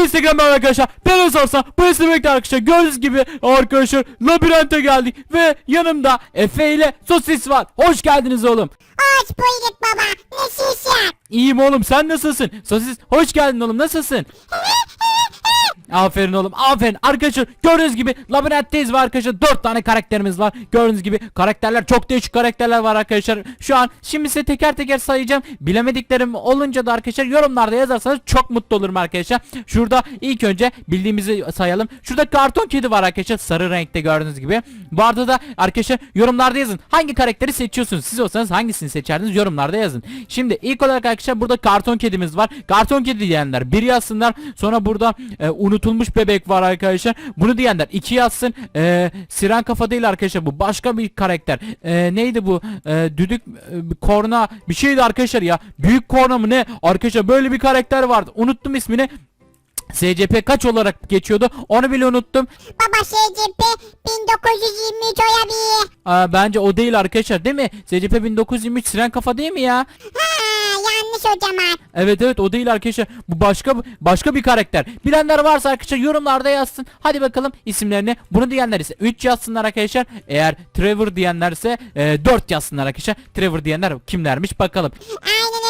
Instagram var arkadaşlar. Ben sorsa bu istemekte arkadaşlar. Gördüğünüz gibi arkadaşlar labirente geldik. Ve yanımda Efe ile Sosis var. Hoş geldiniz oğlum. Hoş bulduk baba. Nasılsın? İyiyim oğlum sen nasılsın? Sosis hoş geldin oğlum nasılsın? Aferin oğlum aferin. Arkadaşlar gördüğünüz gibi labirentteyiz ve arkadaşlar 4 tane karakterimiz var. Gördüğünüz gibi karakterler çok değişik karakterler var arkadaşlar. Şu an şimdi size teker teker sayacağım. Bilemediklerim olunca da arkadaşlar yorumlarda yazarsanız çok mutlu olurum arkadaşlar. Şurada ilk önce bildiğimizi sayalım. Şurada karton kedi var arkadaşlar sarı renkte gördüğünüz gibi. Bu arada da arkadaşlar yorumlarda yazın. Hangi karakteri seçiyorsunuz? Siz olsanız hangisini seçerdiniz? Yorumlarda yazın. Şimdi ilk olarak arkadaşlar burada karton kedimiz var. Karton kedi diyenler bir yazsınlar. Sonra burada e, unutulmuş bebek var arkadaşlar. Bunu diyenler iki yazsın. E, siren kafa değil arkadaşlar bu başka bir karakter. E, neydi bu? E, düdük e, korna bir şeydi arkadaşlar ya. Büyük korna mı ne? Arkadaşlar böyle bir karakter vardı. Unuttum ismini. SCP kaç olarak geçiyordu? Onu bile unuttum. Baba SCP 1923 olabilir. Aa, bence o değil arkadaşlar değil mi? SCP 1923 siren kafa değil mi ya? Ha zaman. Evet evet o değil arkadaşlar. Bu başka başka bir karakter. Bilenler varsa arkadaşlar yorumlarda yazsın. Hadi bakalım isimlerini. Bunu diyenler ise 3 yazsınlar arkadaşlar. Eğer Trevor diyenlerse e, 4 yazsınlar arkadaşlar. Trevor diyenler kimlermiş bakalım. Aynen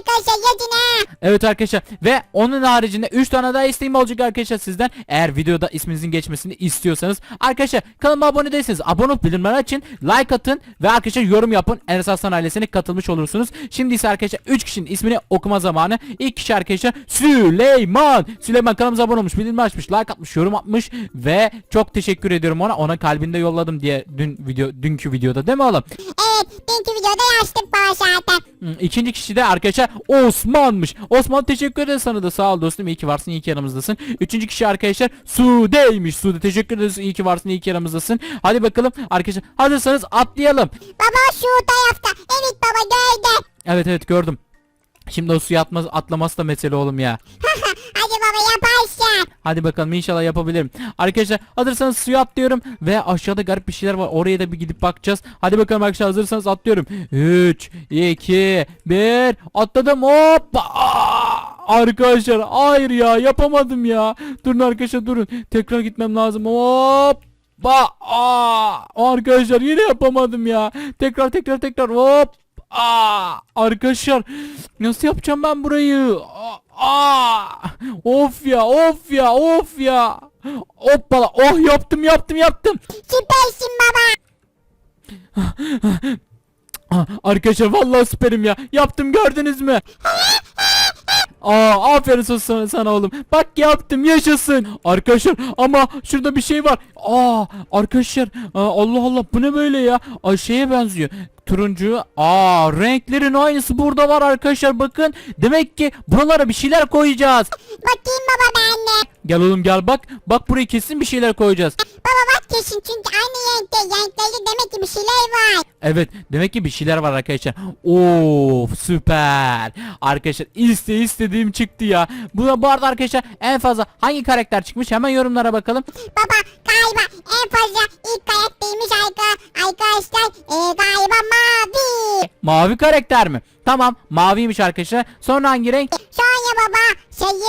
arkadaşlar yazın ha. Evet arkadaşlar ve onun haricinde 3 tane daha isteğim olacak arkadaşlar sizden. Eğer videoda isminizin geçmesini istiyorsanız arkadaşlar kanalıma abone değilseniz abone olup bildirimleri açın. Like atın ve arkadaşlar yorum yapın. Enes Aslan ailesine katılmış olursunuz. Şimdi ise arkadaşlar 3 kişinin ismini okuma zamanı. İlk kişi arkadaşlar Süleyman. Süleyman kanalımıza abone olmuş, bildirim açmış, like atmış, yorum atmış ve çok teşekkür ediyorum ona. Ona kalbinde yolladım diye dün video dünkü videoda değil mi oğlum? Evet dünkü videoda zaten. Hmm, İkinci kişi de arkadaşlar Osman'mış. Osman teşekkür ederiz sana da sağ ol dostum iyi ki varsın iyi ki yanımızdasın. Üçüncü kişi arkadaşlar Sude'ymiş. Sude teşekkür ederiz iyi ki varsın iyi ki yanımızdasın. Hadi bakalım arkadaşlar hazırsanız atlayalım. Baba şu tarafta. Evet baba gördüm. Evet evet gördüm. Şimdi o suya atmaz, atlaması da mesele oğlum ya. Hadi baba yaparsın. Hadi bakalım inşallah yapabilirim. Arkadaşlar hazırsanız suya atlıyorum ve aşağıda garip bir şeyler var. Oraya da bir gidip bakacağız. Hadi bakalım arkadaşlar hazırsanız atlıyorum. 3 2 1 atladım. Hoppa! Arkadaşlar hayır ya yapamadım ya. Durun arkadaşlar durun. Tekrar gitmem lazım. Hop! Ba aa arkadaşlar yine yapamadım ya. Tekrar tekrar tekrar hop. Aa arkadaşlar nasıl yapacağım ben burayı? Aa, of ya of ya of ya. Hoppala oh yaptım yaptım yaptım. Süpersin baba. Arkadaşlar vallahi süperim ya. Yaptım gördünüz mü? Aa aferin sana, sana oğlum. Bak yaptım yaşasın. Arkadaşlar ama şurada bir şey var. Aa arkadaşlar aa, Allah Allah bu ne böyle ya? Aa, şeye benziyor. Turuncu. Aa renklerin aynısı burada var arkadaşlar bakın. Demek ki buralara bir şeyler koyacağız. Bakayım baba ben de. Gel oğlum gel bak. Bak buraya kesin bir şeyler koyacağız. Baba bak kesin çünkü aynı renkte. Renklerde demek ki bir şeyler var. Evet demek ki bir şeyler var arkadaşlar. Of süper. Arkadaşlar iste istediğim çıktı ya. Bu, bu arada arkadaşlar en fazla hangi karakter çıkmış hemen yorumlara bakalım. Baba galiba en fazla ilk karakterimiz arka, arkadaşlar e, galiba mavi. Karakter mi? Tamam maviymiş arkadaşlar. Sonra hangi renk? Sonra baba sayı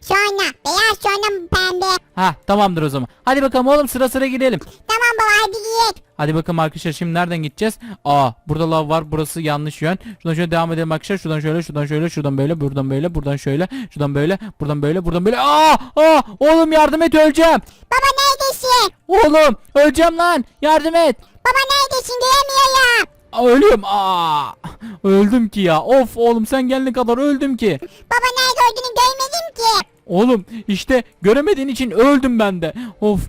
sonra beyaz sonra pembe. Ha tamamdır o zaman. Hadi bakalım oğlum sıra sıra gidelim. Tamam baba hadi gidelim. Hadi bakalım arkadaşlar şimdi nereden gideceğiz? Aa burada lav var burası yanlış yön. Şuradan şöyle devam edelim arkadaşlar. Şuradan şöyle şuradan şöyle şuradan böyle buradan böyle buradan şöyle şuradan böyle buradan böyle buradan böyle. Aa, aa oğlum yardım et öleceğim. Baba neredesin? Oğlum öleceğim lan yardım et. Baba neredesin göremiyorum. Aa, ölüyorum. Aa, öldüm ki ya. Of oğlum sen gelene kadar öldüm ki. Baba nerede olduğunu görmedim ki. Oğlum işte göremediğin için öldüm ben de. Of.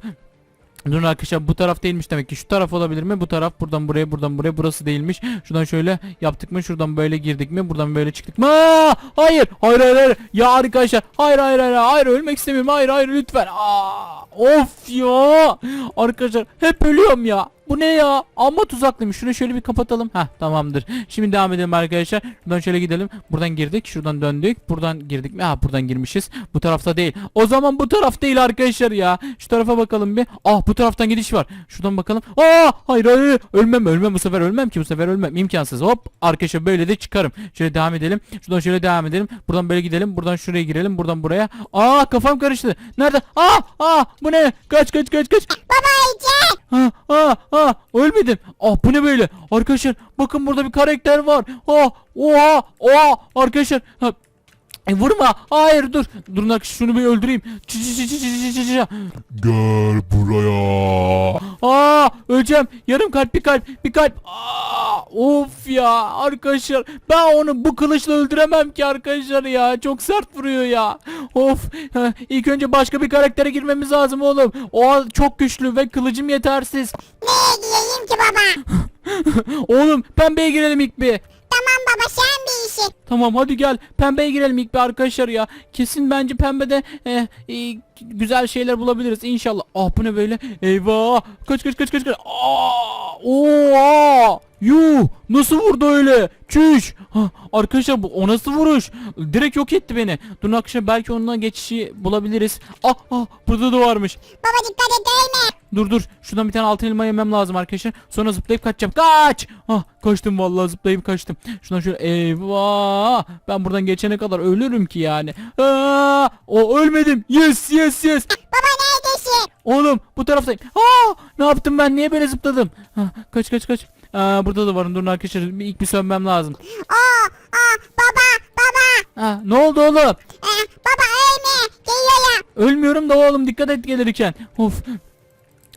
Durun arkadaşlar bu taraf değilmiş demek ki. Şu taraf olabilir mi? Bu taraf buradan buraya buradan buraya burası değilmiş. Şuradan şöyle yaptık mı? Şuradan böyle girdik mi? Buradan böyle çıktık mı? Aa, hayır. Hayır hayır hayır. Ya arkadaşlar. Hayır hayır hayır. Hayır ölmek istemiyorum. Hayır hayır lütfen. Aa, of ya. Arkadaşlar hep ölüyorum ya. Bu ne ya? Amma tuzaklıymış. Şunu şöyle bir kapatalım. Heh tamamdır. Şimdi devam edelim arkadaşlar. Buradan şöyle gidelim. Buradan girdik. Şuradan döndük. Buradan girdik mi? Ha buradan girmişiz. Bu tarafta değil. O zaman bu taraf değil arkadaşlar ya. Şu tarafa bakalım bir. Ah bu taraftan gidiş var. Şuradan bakalım. Aa hayır hayır. Ölmem ölmem bu sefer ölmem ki bu sefer ölmem. İmkansız. Hop arkadaşlar böyle de çıkarım. Şöyle devam edelim. Şuradan şöyle devam edelim. Buradan böyle gidelim. Buradan şuraya girelim. Buradan buraya. Aa kafam karıştı. Nerede? Aa aa bu ne? Kaç kaç kaç kaç. Baba Ece. Ha ha ha ölmedim. Ah bu ne böyle? Arkadaşlar bakın burada bir karakter var. Ah oha oha arkadaşlar. Ha, e, vurma. Hayır dur. Durun arkadaşlar şunu bir öldüreyim. Çı çı çı çı çı çı çı. Gel buraya. Aa öleceğim. Yarım kalp bir kalp bir kalp. Aa, of ya arkadaşlar. Ben onu bu kılıçla öldüremem ki arkadaşlar ya. Çok sert vuruyor ya. Of. Ha, İlk önce başka bir karaktere girmemiz lazım oğlum. O çok güçlü ve kılıcım yetersiz. Ne diyeyim ki baba? Oğlum pembeye girelim ilk bir. Tamam baba sen bir işin. Tamam hadi gel pembeye girelim ilk bir arkadaşlar ya. Kesin bence pembede eh, eh, güzel şeyler bulabiliriz inşallah. Ah bu ne böyle? Eyvah. Kaç kaç kaç kaç kaç. Aa! Oha! Yuh! Nasıl vurdu öyle? Çüş! Ha, arkadaşlar bu o nasıl vuruş? Direkt yok etti beni. Dur arkadaşlar belki onunla geçişi bulabiliriz. Ah ah burada da varmış. Baba dikkat et değme. Dur dur. Şuradan bir tane altın elma yemem lazım arkadaşlar. Sonra zıplayıp kaçacağım. Kaç! Ah kaçtım vallahi zıplayıp kaçtım. Şuradan şöyle eyvah. Ben buradan geçene kadar ölürüm ki yani. Aa, o ölmedim. Yes yes yes. Baba neredesin? Oğlum bu taraftayım. Aa, ne yaptım ben? Niye böyle zıpladım? Ha, kaç kaç kaç. Aa, burada da varım. Durun arkadaşlar. İlk bir sönmem lazım. Aa, aa baba baba. Ha, ne oldu oğlum? Ee, baba ölme. Geliyorum. Ölmüyorum da oğlum dikkat et gelirken. Of.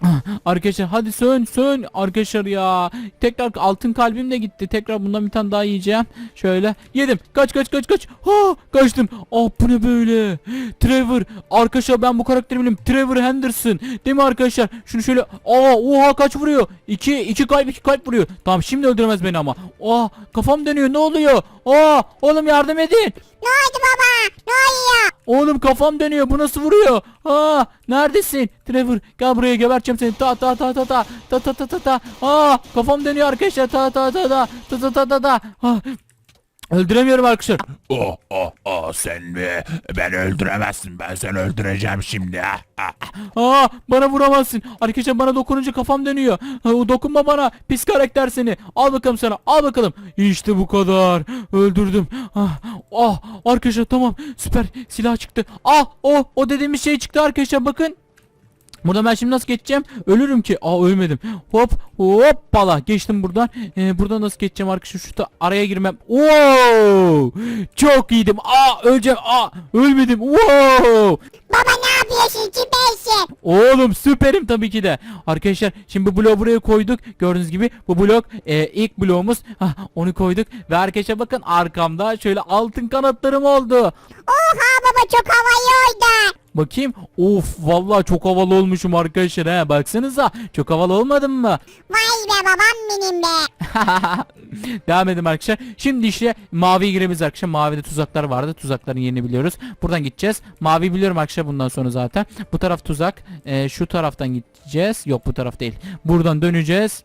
Ah, Arkadaşlar hadi sön sön arkadaşlar ya. Tekrar altın kalbim de gitti. Tekrar bundan bir tane daha yiyeceğim. Şöyle yedim. Kaç kaç kaç kaç. Ha kaçtım. Ah bu ne böyle? Trevor. Arkadaşlar ben bu karakteri biliyorum. Trevor Henderson. Değil mi arkadaşlar? Şunu şöyle. Aa oha kaç vuruyor? 2 2 kalp 2 kalp vuruyor. Tamam şimdi öldüremez beni ama. Aa kafam dönüyor. Ne oluyor? Aa oğlum yardım edin. Ne oldu baba? Ne oluyor? Oğlum kafam dönüyor. Bu nasıl vuruyor? Aa, neredesin? Trevor gel buraya geberteceğim seni. Ta ta ta ta ta ta ta ta ta ta. Aa, kafam dönüyor arkadaşlar. Ta ta ta ta ta ta ta ta ta. Ah, Öldüremiyorum arkadaşlar. Oh oh oh sen mi? Ben öldüremezsin. Ben seni öldüreceğim şimdi. Ah, ah. Aa, bana vuramazsın. Arkadaşlar bana dokununca kafam dönüyor. Ha, dokunma bana. Pis karakter seni. Al bakalım sana. Al bakalım. İşte bu kadar. Öldürdüm. Ah, ah arkadaşlar tamam. Süper. Silah çıktı. Ah, o o dediğimiz şey çıktı arkadaşlar bakın. Burada ben şimdi nasıl geçeceğim? Ölürüm ki. Aa ölmedim. Hop hoppala geçtim buradan. Ee, buradan nasıl geçeceğim arkadaşlar? Şurada araya girmem. Wow! Çok iyiydim. Aa öleceğim. Aa ölmedim. Wow! Baba ne yapıyorsun? Süpersin. Oğlum süperim tabii ki de. Arkadaşlar şimdi bu bloğu buraya koyduk. Gördüğünüz gibi bu blok e, ilk bloğumuz. Hah, onu koyduk. Ve arkadaşlar bakın arkamda şöyle altın kanatlarım oldu. Oha baba çok havayı oldu. Bakayım. Of vallahi çok havalı olmuşum arkadaşlar he. Baksanıza. Çok havalı olmadım mı? Vay be babam benim be. Devam edelim arkadaşlar. Şimdi işte mavi giremiz arkadaşlar. Mavide tuzaklar vardı. Tuzakların yerini biliyoruz. Buradan gideceğiz. Mavi biliyorum arkadaşlar bundan sonra zaten. Bu taraf tuzak. Ee, şu taraftan gideceğiz. Yok bu taraf değil. Buradan döneceğiz.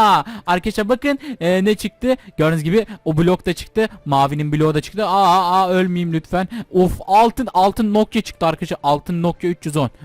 Arkadaşlar bakın e, ne çıktı? Gördüğünüz gibi o blok da çıktı. Mavinin bloğu da çıktı. Aa, aa ölmeyeyim lütfen. Of altın altın Nokia çıktı arkadaşlar. Altın Nokia 310.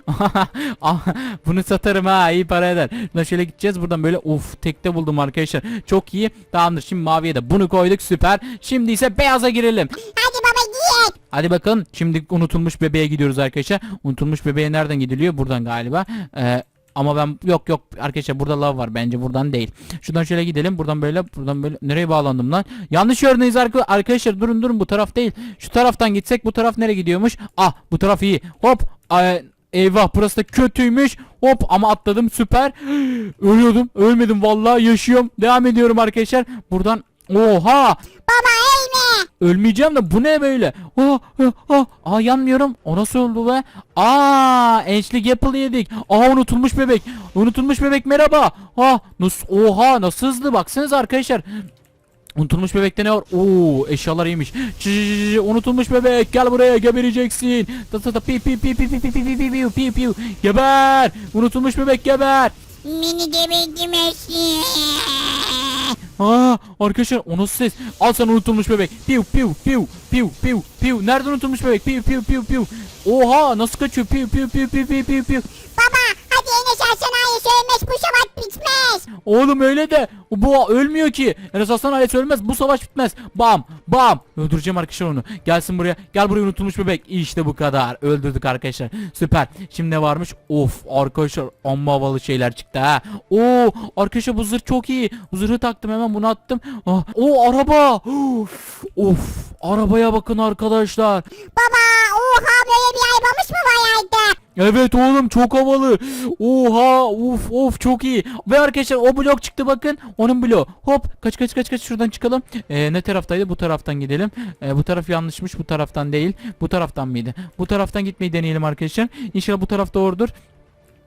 Ah, Bunu satarım ha iyi para eder. Şuradan şöyle gideceğiz. Buradan böyle of tekte buldum arkadaşlar. Çok iyi. Tamamdır. Şimdi maviye de bunu koyduk. Süper. Şimdi ise beyaza girelim. Hadi baba giyin. Hadi bakın şimdi unutulmuş bebeğe gidiyoruz arkadaşlar. Unutulmuş bebeğe nereden gidiliyor? Buradan galiba. Ee, ama ben yok yok arkadaşlar burada lav var bence buradan değil. Şuradan şöyle gidelim. Buradan böyle buradan böyle nereye bağlandım lan? Yanlış yerdeniz arka- arkadaşlar. Durun durun bu taraf değil. Şu taraftan gitsek bu taraf nereye gidiyormuş? Ah bu taraf iyi. Hop. Ee, Eyvah burası da kötüymüş. Hop ama atladım süper. Ölüyordum. Ölmedim vallahi yaşıyorum. Devam ediyorum arkadaşlar. Buradan Oha! Baba eğme. Ölmeyeceğim de bu ne böyle? Oh, oh, oh. Aa yanmıyorum. O nasıl oldu be? Aa ençlik apple yedik. Aa unutulmuş bebek. Unutulmuş bebek merhaba. Ha nasıl oha nasıl hızlı baksanız arkadaşlar. Unutulmuş bebekte ne var? Oo eşyalar iyiymiş. Unutulmuş bebek gel buraya gebereceksin. Ta ta ta pi pi pi pi pi pi pi pi pi pi pi geber. Unutulmuş bebek geber. Mini gebertimesi. Aa arkadaşlar o nasıl ses? Al sana unutulmuş bebek. Piu piu piu piu piu piu. Nerede unutulmuş bebek? Piu piu piu piu. Oha nasıl kaçıyor? Piu piu piu piu piu piu. Baba hadi Enes Hasan Ali söylemiş bu savaş bitmez. Oğlum öyle de bu ölmüyor ki. Enes Aslan ailesi ölmez. Bu savaş bitmez. Bam bam. Öldüreceğim arkadaşlar onu. Gelsin buraya. Gel buraya unutulmuş bebek. İşte bu kadar. Öldürdük arkadaşlar. Süper. Şimdi ne varmış? Of arkadaşlar amma havalı şeyler çıktı ha. Oo arkadaşlar bu zırh çok iyi. Bu zırhı taktım hemen bunu attım. Ah, o araba. Of, of arabaya bakın arkadaşlar. Baba oha böyle bir arabamız mı var? Evet oğlum çok havalı. Oha uf of çok iyi. Ve arkadaşlar o blok çıktı bakın. Onun bloğu. Hop kaç kaç kaç kaç şuradan çıkalım. Ee, ne taraftaydı? Bu taraftan gidelim. Ee, bu taraf yanlışmış. Bu taraftan değil. Bu taraftan mıydı? Bu taraftan gitmeyi deneyelim arkadaşlar. İnşallah bu taraf doğrudur.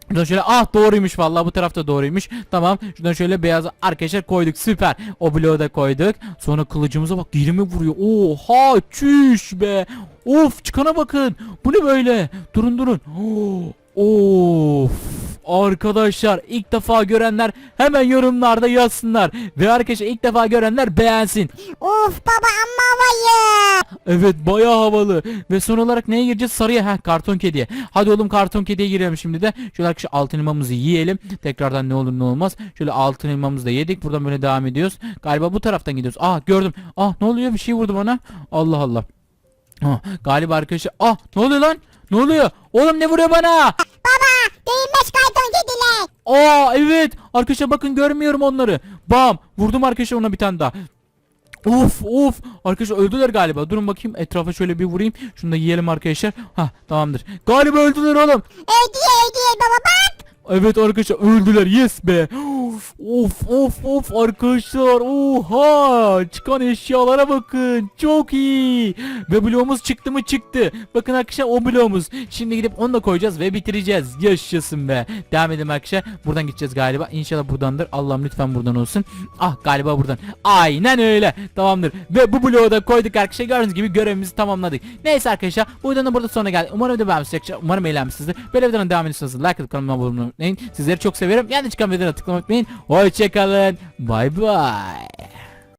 Şuradan şöyle ah doğruymuş vallahi bu tarafta doğruymuş. Tamam şuradan şöyle beyaz arkadaşlar koyduk süper. O bloğu da koyduk. Sonra kılıcımıza bak 20 vuruyor. Oha çüş be. Of çıkana bakın. Bu ne böyle? Durun durun. Of. Arkadaşlar ilk defa görenler hemen yorumlarda yazsınlar. Ve arkadaşlar ilk defa görenler beğensin. Of baba amma havayı. Evet bayağı havalı. Ve son olarak neye gireceğiz? Sarıya. Heh karton kediye. Hadi oğlum karton kediye girelim şimdi de. Şöyle arkadaşlar altın elmamızı yiyelim. Tekrardan ne olur ne olmaz. Şöyle altın elmamızı da yedik. Buradan böyle devam ediyoruz. Galiba bu taraftan gidiyoruz. Ah gördüm. Ah ne oluyor? Bir şey vurdu bana. Allah Allah. Ah, galiba arkadaşlar. Ah ne oluyor lan? Ne oluyor? Oğlum ne vuruyor bana? Baba değilmez karton kediler. Aa evet. Arkadaşlar bakın görmüyorum onları. Bam. Vurdum arkadaşlar ona bir tane daha. Of of arkadaşlar öldüler galiba durun bakayım etrafa şöyle bir vurayım şunu da yiyelim arkadaşlar ha tamamdır galiba öldüler oğlum Ödüyor ödüyor baba bak. Evet arkadaşlar öldüler yes be. Of of of arkadaşlar oha çıkan eşyalara bakın çok iyi. Ve bloğumuz çıktı mı çıktı. Bakın arkadaşlar o bloğumuz. Şimdi gidip onu da koyacağız ve bitireceğiz. Yaşasın be. Devam edelim arkadaşlar. Buradan gideceğiz galiba. İnşallah buradandır. Allah'ım lütfen buradan olsun. Ah galiba buradan. Aynen öyle. Tamamdır. Ve bu bloğu da koyduk arkadaşlar. Gördüğünüz gibi görevimizi tamamladık. Neyse arkadaşlar bu videonun burada sonuna geldi. Umarım da beğenmişsinizdir. Umarım eğlenmişsinizdir. Böyle videoların devam ediyorsanız like atıp kanalıma abone olmayı unutmayın. Sizleri çok seviyorum. Yani çıkan videolara tıklamayı unutmayın. Hoşçakalın. Bay bay.